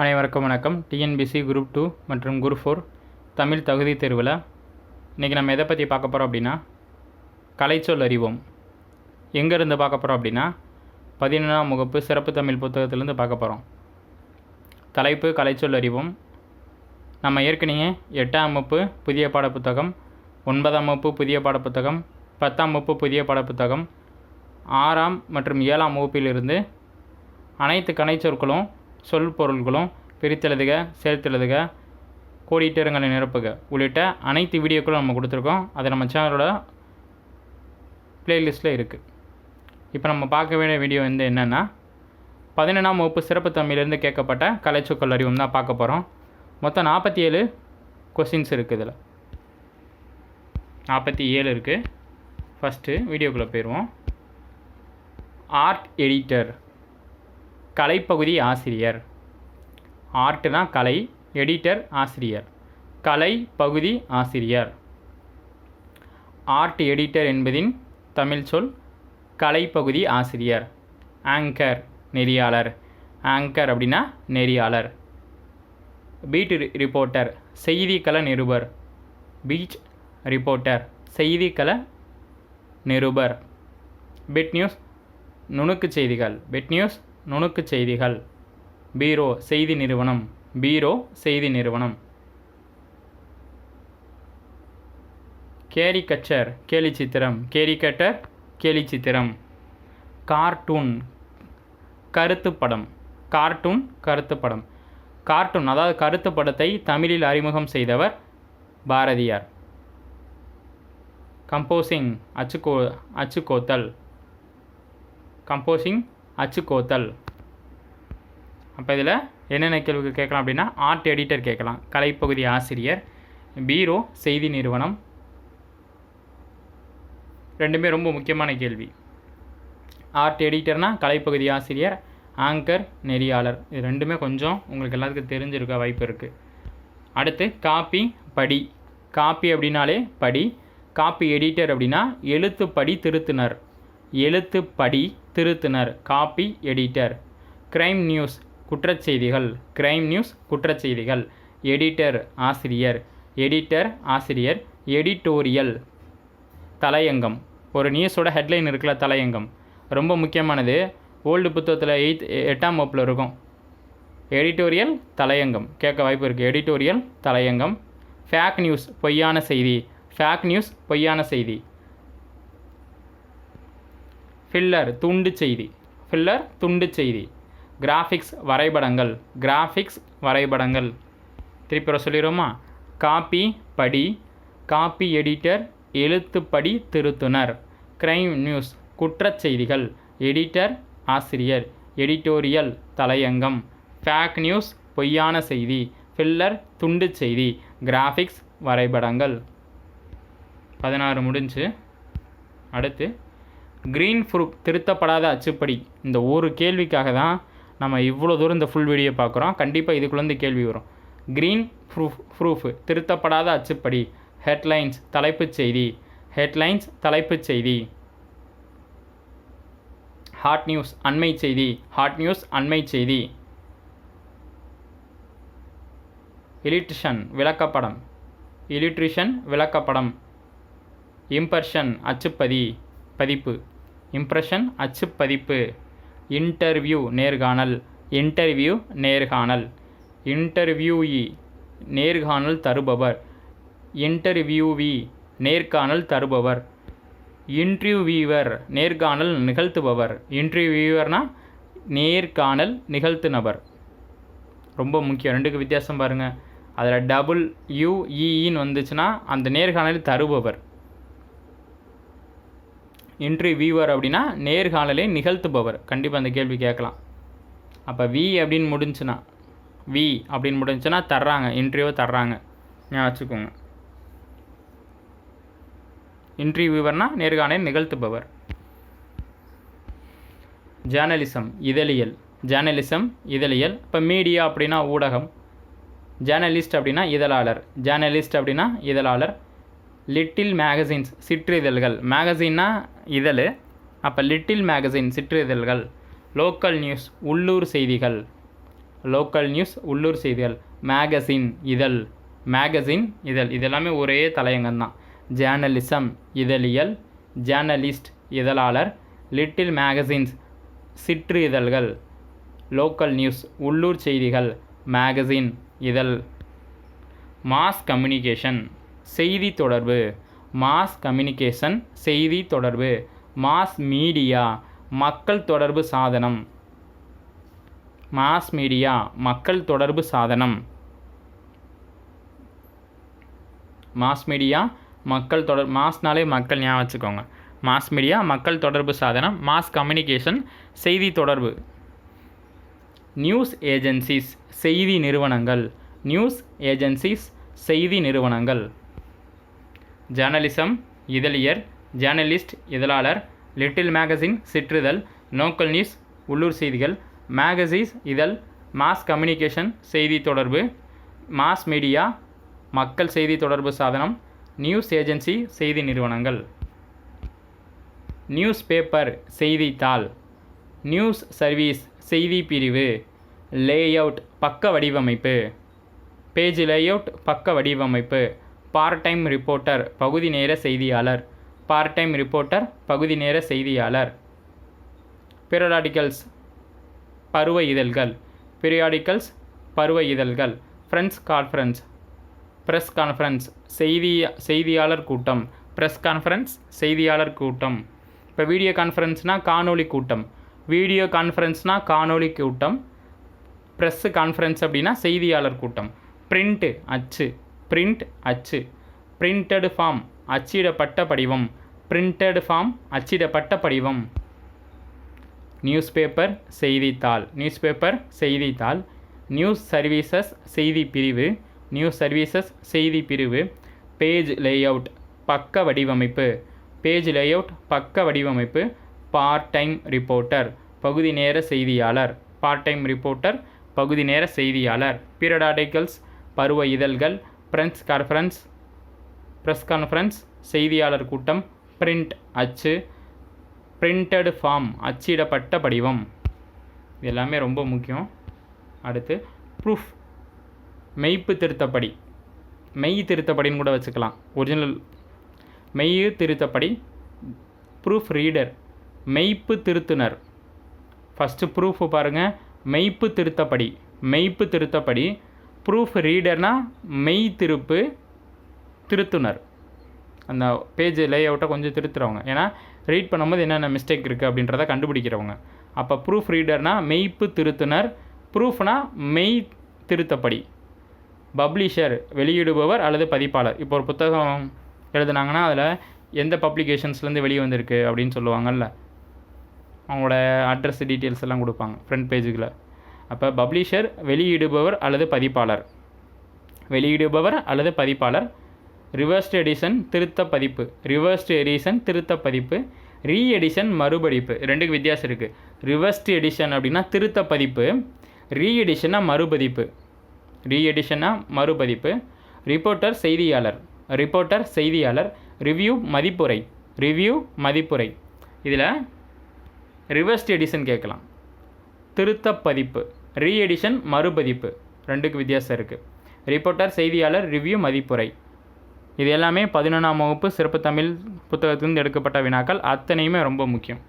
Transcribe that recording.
அனைவருக்கும் வணக்கம். TNPSC group two மற்றும் குரூப் ஃபோர் தமிழ் தகுதி தேர்வில் இன்றைக்கி நம்ம எதை பற்றி பார்க்க போகிறோம் அப்படின்னா கலைச்சொல் அறிவோம். எங்கேருந்து பார்க்க போகிறோம் அப்படின்னா பதினொன்றாம் வகுப்பு சிறப்பு தமிழ் புத்தகத்திலேருந்து பார்க்க போகிறோம் தலைப்பு கலைச்சொல் அறிவோம். நம்ம ஏற்கனவே எட்டாம் வகுப்பு புதிய பாடப்புத்தகம் ஒன்பதாம் வகுப்பு புதிய பாடப்புத்தகம் பத்தாம் வகுப்பு புதிய பாடப்புத்தகம் ஆறாம் மற்றும் ஏழாம் வகுப்பிலிருந்து அனைத்து கணைச்சொற்களும் சொல் பொருள்களும் பிரித்தெழுதுக சேர்த்தெழுதுக கோடிட்டேருங்களை நிரப்புக. உள்ளிட்ட அனைத்து வீடியோக்களும் நம்ம கொடுத்துருக்கோம். அது நம்ம சேனலோட ப்ளேலிஸ்ட்டில் இருக்குது இப்போ நம்ம பார்க்க வேண்டிய வீடியோ வந்து என்னென்னா பதினொன்றாம் வகுப்பு சிறப்பு தமிழிலிருந்து கேட்கப்பட்ட கலைச்சொக்கல் அறிவும் தான் பார்க்க போகிறோம் மொத்தம் நாற்பத்தி ஏழு கொஸ்டின்ஸ் இருக்குது இதில். நாற்பத்தி ஏழு இருக்குது ஃபஸ்ட்டு வீடியோக்குள்ளே போயிடுவோம் ஆர்ட் எடிட்டர் கலைப்பகுதி ஆசிரியர். ஆர்ட்னா கலை எடிட்டர் ஆசிரியர். கலை பகுதி ஆசிரியர். ஆர்ட் எடிட்டர் என்பதின் தமிழ் சொல் கலைப்பகுதி ஆசிரியர். ஆங்கர் நெறியாளர். ஆங்கர் அப்படின்னா நெறியாளர். Beat reporter. செய்திக்கல நிருபர். Beach reporter. செய்திக்கல நிருபர். பிட் நியூஸ் நுணுக்கு செய்திகள். பிட் நியூஸ் நுணுக்கு செய்திகள். பீரோ செய்தி நிறுவனம். பீரோ செய்தி நிறுவனம். கேரிகச்சர் கேலி சித்திரம் கேரிகட்டர் கேலி சித்திரம் கார்ட்டூன் கருத்துப்படம் கார்ட்டூன் கருத்துப்படம் கார்ட்டூன் அதாவது கருத்து படத்தை தமிழில் அறிமுகம் செய்தவர் பாரதியார். கம்போசிங் அச்சுக்கோ அச்சுக்கோத்தல். கம்போசிங் அச்சுக்கோத்தல். அப்போ இதில் என்னென்ன கேள்விகள் கேட்கலாம் அப்படின்னா ஆர்ட் எடிட்டர் கேட்கலாம். கலைப்பகுதி ஆசிரியர் பீரோ செய்தி நிறுவனம். ரெண்டுமே ரொம்ப முக்கியமான கேள்வி. ஆர்ட் எடிட்டர்னால் கலைப்பகுதி ஆசிரியர் ஆங்கர் நெறியாளர். இது ரெண்டுமே கொஞ்சம் உங்களுக்கு எல்லாத்துக்கும் தெரிஞ்சிருக்க வாய்ப்பு இருக்குது அடுத்து காப்பி படி. காப்பி அப்படின்னாலே படி. காப்பி எடிட்டர் அப்படின்னா எழுத்துப்படி திருத்துனர். எழுத்துப்படி திருத்துனர். காப்பி எடிட்டர் கிரைம் நியூஸ் குற்றச்செய்திகள். கிரைம் நியூஸ் குற்றச்செய்திகள். எடிட்டர் ஆசிரியர். எடிட்டர் ஆசிரியர். எடிட்டோரியல் தலையங்கம். ஒரு நியூஸோட ஹெட்லைன் இருக்குல்ல தலையங்கம். ரொம்ப முக்கியமானது. ஓல்டு புத்தகத்தில் எயித் எட்டாம் வகுப்பில் இருக்கும். எடிட்டோரியல் தலையங்கம். கேட்க வாய்ப்பு இருக்குது எடிட்டோரியல் தலையங்கம். ஃபேக் நியூஸ் பொய்யான செய்தி. ஃபேக் நியூஸ் பொய்யான செய்தி. ஃபில்லர் துண்டு செய்தி. ஃபில்லர் துண்டு செய்தி. கிராஃபிக்ஸ் வரைபடங்கள். கிராஃபிக்ஸ் வரைபடங்கள். திருப்பி வர சொல்லிடுவோமா? காப்பி படி. காப்பி எடிட்டர் எழுத்துப்படி திருத்துனர். கிரைம் நியூஸ் குற்றச்செய்திகள் எடிட்டர் ஆசிரியர். எடிட்டோரியல் தலையங்கம். ஃபேக் நியூஸ் பொய்யான செய்தி. ஃபில்லர் துண்டு செய்தி. கிராஃபிக்ஸ் வரைபடங்கள். பதினாறு முடிஞ்சு. அடுத்து க்ரீன் ப்ரூஃப் திருத்தப்படாத அச்சுப்படி. இந்த ஒரு கேள்விக்காக தான் நம்ம இவ்வளோ தூரம் இந்த ஃபுல் வீடியோ பார்க்குறோம். கண்டிப்பாக இதுக்குள்ளேருந்து கேள்வி வரும். க்ரீன் ப்ரூஃப் ப்ரூஃபு திருத்தப்படாத அச்சுப்படி. ஹெட்லைன்ஸ் தலைப்புச் செய்தி. ஹெட்லைன்ஸ் தலைப்புச் செய்தி. ஹாட் நியூஸ் அண்மை செய்தி. ஹாட் நியூஸ் அண்மை செய்தி. இலிட்ரிஷன் விளக்கப்படம். இலிட்ரிஷன் விளக்கப்படம். இம்பர்ஷன் அச்சுப்பதி. பதிப்பு. இம்ப்ரெஷன் அச்சுப்பதிப்பு. இன்டர்வியூ நேர்காணல். இன்டர்வியூ நேர்காணல். இன்டர்வியூயி நேர்காணல் தருபவர். இன்டர்வியூவி நேர்காணல் தருபவர். இன்டர்வியூவர் நேர்காணல் நிகழ்த்துபவர். இன்டர்வியூவர்னால் நேர்காணல் நிகழ்த்துனவர். ரொம்ப முக்கியம். ரெண்டுக்கு வித்தியாசம் பாருங்கள் அதில் டபுள் யூஇன்னு வந்துச்சுன்னா அந்த நேர்காணல் தருபவர். இன்டர்வியூவர் அப்படின்னா நேர்காணலை நிகழ்த்துபவர். கண்டிப்பாக அந்த கேள்வி கேட்கலாம். அப்போ வி அப்படின்னு முடிஞ்சுன்னா வி அப்படின்னு முடிஞ்சுன்னா தர்றாங்க. இன்டர்வியூ தர்றாங்க. ஞாபகம் வச்சுக்கோங்க. இன்டர்வியூவர்னா நேர்காணலை நிகழ்த்துபவர். ஜேர்னலிசம் இதழியல். ஜேர்னலிசம் இதழியல். இப்போ மீடியா அப்படின்னா ஊடகம். ஜேர்னலிஸ்ட் அப்படின்னா இதழாளர். ஜேர்னலிஸ்ட் அப்படின்னா இதழாளர். Little magazines சிற்றிதழ்கள். மேகசின்னா இதழ். அப்போ லிட்டில் மேகசின் சிற்றிதழ்கள். லோக்கல் நியூஸ் உள்ளூர் செய்திகள். லோக்கல் நியூஸ் உள்ளூர் செய்திகள். மேகசின் இதழ். மேகசின் இதழ். இதெல்லாமே ஒரே தலையங்கம் தான் ஜேர்னலிசம் இதழியல். ஜேர்னலிஸ்ட் இதழாளர். லிட்டில் மேகசின்ஸ் சிற்று இதழ்கள் லோக்கல் நியூஸ் உள்ளூர் செய்திகள். மேகசின் இதழ். மாஸ் கம்யூனிகேஷன் செய்தி தொடர்பு மாஸ் கம்யூனிகேஷன் செய்தி தொடர்பு மாஸ் மீடியா மக்கள் தொடர்பு சாதனம். மாஸ் மீடியா மக்கள் தொடர்பு சாதனம். மாஸ் மீடியா மக்கள் தொடர் மாஸ்னாலே மக்கள் ஞாபகம் வச்சுக்கோங்க. மாஸ் மீடியா மக்கள் தொடர்பு சாதனம் மாஸ் கம்யூனிகேஷன் செய்தி தொடர்பு நியூஸ் ஏஜென்சிஸ் செய்தி நிறுவனங்கள். நியூஸ் ஏஜென்சிஸ் செய்தி நிறுவனங்கள். ஜேர்னலிசம் இதழியர் ஜேர்னலிஸ்ட் இதழாளர் லிட்டில் மேகசின் சிற்றிதழ் லோக்கல் நியூஸ் உள்ளூர் செய்திகள் மேகசீஸ் இதழ் மாஸ் கம்யூனிகேஷன் செய்தி தொடர்பு மாஸ் மீடியா மக்கள் செய்தி தொடர்பு சாதனம் நியூஸ் ஏஜென்சி செய்தி நிறுவனங்கள். நியூஸ் பேப்பர் செய்தித்தாள் நியூஸ் சர்வீஸ் செய்தி பிரிவு. லேஅவுட் பக்க வடிவமைப்பு. பேஜ் லேஅவுட் பக்க வடிவமைப்பு. பார்ட் டைம் ரிப்போர்ட்டர் பகுதி நேர செய்தியாளர். பார்ட் டைம் ரிப்போர்ட்டர் பகுதி நேர செய்தியாளர். பீரியாடிக்கல்ஸ் பருவ இதழ்கள். பீரியாடிக்கல்ஸ் பருவ இதழ்கள். ஃப்ரெண்ட்ஸ் கான்ஃபரன்ஸ் ப்ரெஸ் கான்ஃபரன்ஸ் செய்தி செய்தியாளர் கூட்டம். ப்ரெஸ் கான்ஃபரன்ஸ் செய்தியாளர் கூட்டம். இப்போ வீடியோ கான்ஃபரன்ஸ்னால் காணொலி கூட்டம். வீடியோ கான்ஃபரன்ஸ்னால் காணொலி கூட்டம். ப்ரெஸ்ஸு கான்ஃபரன்ஸ் அப்படின்னா செய்தியாளர் கூட்டம். பிரிண்ட்டு அச்சு. பிரிண்ட் அச்சு. பிரிண்டட் ஃபார்ம் அச்சிடப்பட்ட படிவம். பிரிண்டட் ஃபார்ம் அச்சிடப்பட்ட படிவம். நியூஸ் பேப்பர் செய்தித்தாள். நியூஸ் பேப்பர் செய்தித்தாள். நியூஸ் சர்வீசஸ் செய்தி பிரிவு நியூஸ் சர்வீசஸ் செய்தி பிரிவு பேஜ் லேஅவுட் பக்க வடிவமைப்பு. பேஜ் லேஅவுட் பக்க வடிவமைப்பு. பார்ட் டைம் ரிப்போர்ட்டர் பகுதி நேர செய்தியாளர். பார்ட் டைம் ரிப்போர்ட்டர் பகுதி நேர செய்தியாளர். பீரியடாடிக்கல்ஸ் பருவ இதழ்கள் ப்ரெஸ் கான்ஃபரன்ஸ் ப்ரெஸ் கான்ஃபரன்ஸ் செய்தியாளர் கூட்டம் பிரிண்ட் அச்சு பிரிண்டட் ஃபார்ம் அச்சிடப்பட்ட படிவம். இது எல்லாமே ரொம்ப முக்கியம். அடுத்து ப்ரூஃப் மெய்ப்பு திருத்தப்படி. மெய் திருத்தப்படின்னு கூட வச்சுக்கலாம். ஒரிஜினல் மெய் திருத்தப்படி ப்ரூஃப் ரீடர் மெய்ப்பு திருத்துனர். ஃபஸ்ட்டு ப்ரூஃப் பாருங்கள் மெய்ப்பு திருத்தப்படி மெய்ப்பு திருத்தப்படி ப்ரூஃப் ரீடர்னா மெய் திருப்பு திருத்துனர். அந்த பேஜ் லேஅவுட்டை கொஞ்சம் திருத்துறவங்க. ஏன்னா ரீட் பண்ணும்போது என்னென்ன மிஸ்டேக் இருக்குது அப்படின்றத கண்டுபிடிக்கிறவங்க. அப்போ ப்ரூஃப் ரீடர்னா மெய்ப்பு திருத்துனர். ப்ரூஃப்னா மெய் திருத்தப்படி. பப்ளிஷர் வெளியிடுபவர் அல்லது பதிப்பாளர். இப்போ ஒரு புத்தகம் எழுதுனாங்கன்னா அதில் எந்த பப்ளிகேஷன்ஸ்லேருந்து வெளியே வந்திருக்கு அப்படின்னு சொல்லுவாங்கல்ல. அவங்களோட அட்ரஸ் டீட்டெயில்ஸ் எல்லாம் கொடுப்பாங்க ஃப்ரண்ட் பேஜுக்கில் அப்போ பப்ளிஷர் வெளியிடுபவர் அல்லது பதிப்பாளர். வெளியிடுபவர் அல்லது பதிப்பாளர். ரிவர்ஸ்டு எடிஷன் திருத்த பதிப்பு. ரிவர்ஸ்டு எடிஷன் திருத்த பதிப்பு. ரீ எடிஷன் மறுபதிப்பு ரெண்டுக்கு வித்தியாசம் இருக்குது ரிவர்ஸ்டு எடிஷன் அப்படின்னா திருத்த பதிப்பு. ரீ எடிஷனாக மறுபதிப்பு. ரீ எடிஷனாக மறுபதிப்பு. ரிப்போர்ட்டர் செய்தியாளர். ரிப்போர்ட்டர் செய்தியாளர். ரிவ்யூ மதிப்புரை. ரிவ்யூ மதிப்புரை. இதில் ரிவர்ஸ்ட் எடிஷன் கேட்கலாம். திருத்த பதிப்பு. ரீஎடிஷன் மறுபதிப்பு. ரெண்டுக்கு வித்தியாசம் இருக்குது ரிப்போர்ட்டர் செய்தியாளர் ரிவ்யூ மதிப்புரை. இது எல்லாமே பதினொன்றாம் வகுப்பு சிறப்பு தமிழ் புத்தகத்திலிருந்து எடுக்கப்பட்ட வினாக்கள். அத்தனையுமே ரொம்ப முக்கியம்.